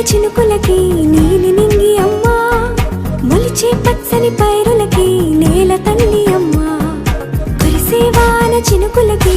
చినుకులకి నీలి నింగి అమ్మా. మొలిచే పచ్చని పైరులకి నేల తల్లి అమ్మా. కురిసేవాన చినుకులకి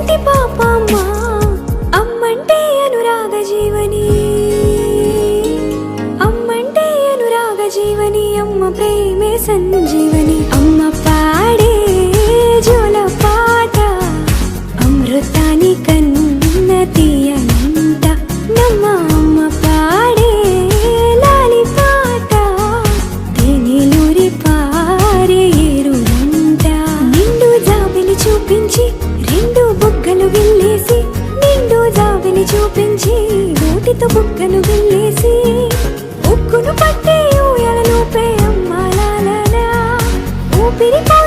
నోటితో బుక్కను గిల్లేసి ఉక్కును పట్టి ఊయలలోపే అమ్మాలాలనా ఊపిరి పోసే